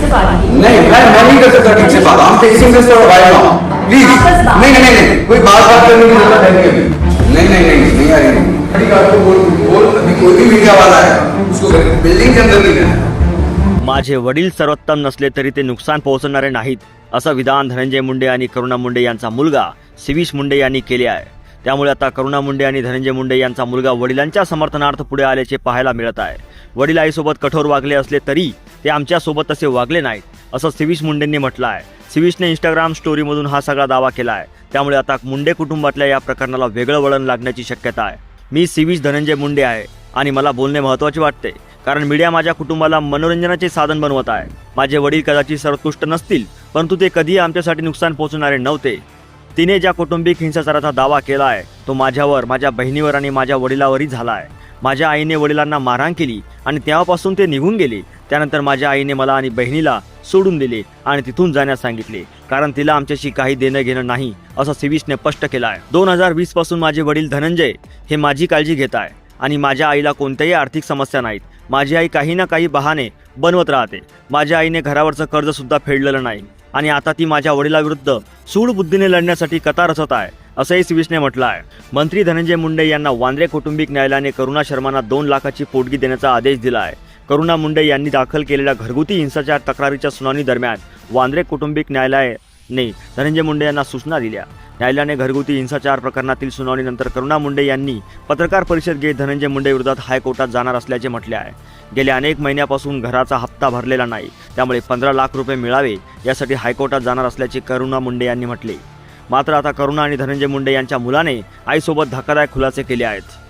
से नहीं मैं मैं नहीं कर सकता ठीक से बात हम नाउ प्लीज। नहीं नहीं नहीं कोई बात बात करने की जरूरत है नहीं अभी नहीं नहीं नहीं नहीं आ रही नहीं आपको बोल बोल अभी कोई भी मीडिया वाला है उसको बिल्डिंग के अंदर नहीं रहना माझे वडील सर्वोत्तम नसले तरी ते नुकसान पोहोचवणारे नाहीत असं विधान धनंजय मुंडे आणि करुणा मुंडे यांचा मुलगा शिवीश मुंडे यांनी केले आहे. त्यामुळे आता करुणा मुंडे आणि धनंजय मुंडे यांचा मुलगा वडिलांच्या समर्थनार्थ पुढे आल्याचे पाहायला मिळत आहे. वडील आईसोबत कठोर वागले असले तरी ते आमच्यासोबत तसे वागले नाहीत असं सिविश मुंडेंनी म्हटलं आहे सिविशने इंस्टाग्राम स्टोरीमधून हा सगळा दावा केला आहे त्यामुळे आता मुंडे कुटुंबातल्या या प्रकरणाला वेगळं वळण लागण्याची शक्यता आहे. मी सिविश धनंजय मुंडे आहे आणि मला बोलणे महत्त्वाचे वाटते कारण मीडिया माझ्या कुटुंबाला मनोरंजनाचे साधन बनवत आहे. माझे वडील कदाचित सर्वोत्कृष्ट नसतील परंतु ते कधीही आमच्यासाठी नुकसान पोहोचणारे नव्हते. तिने ज्या कौटुंबिक हिंसाचाराचा दावा केला आहे तो माझ्यावर माझ्या बहिणीवर आणि माझ्या वडिलावरही झाला आहे माझ्या आईने वडिलांना मारहाण केली आणि तेव्हापासून ते निघून गेले. त्यानंतर माझ्या आईने मला आणि बहिणीला सोडून दिले आणि तिथून जाण्यास सांगितले कारण तिला आमच्याशी काही देणं घेणं नाही असं सिविशने स्पष्ट केलं आहे दोन हजार वीसपासून माझे वडील धनंजय हे माझी काळजी घेत आहे आणि माझ्या आईला कोणत्याही आर्थिक समस्या नाहीत. माझी आई काही ना काही बहाणे बनवत राहते. माझ्या आईने घरावरचं कर्ज सुद्धा फेडलेलं नाही आणि आता ती माझ्या वडिलाविरुद्ध सूड बुद्धीने लढण्यासाठी कथा रचत आहे. असंही सिविशने म्हटलं आहे मंत्री धनंजय मुंडे यांना वांद्रे कौटुंबिक न्यायालयाने करुणा शर्मांना दोन लाखाची पोटगी देण्याचा आदेश दिला आहे करुणा मुंडे यांनी दाखल केलेल्या घरगुती हिंसाचार तक्रारीच्या सुनावणी दरम्यान वांद्रे कौटुंबिक न्यायालयाने धनंजय मुंडे यांना सूचना दिल्या. न्यायालयाने घरगुती हिंसाचार प्रकरणातील सुनावणीनंतर करुणा मुंडे यांनी पत्रकार परिषद घेत धनंजय मुंडे विरोधात हायकोर्टात जाणार असल्याचे म्हटले आहे. गेल्या अनेक महिन्यापासून घराचा हप्ता भरलेला नाही. त्यामुळे पंधरा लाख रुपये मिळावे यासाठी हायकोर्टात जाणार असल्याचे करुणा मुंडे यांनी म्हटले. मात्र आता करुणा आणि धनंजय मुंडे यांच्या मुलाने आईसोबत धक्कादायक खुलासे केले आहेत.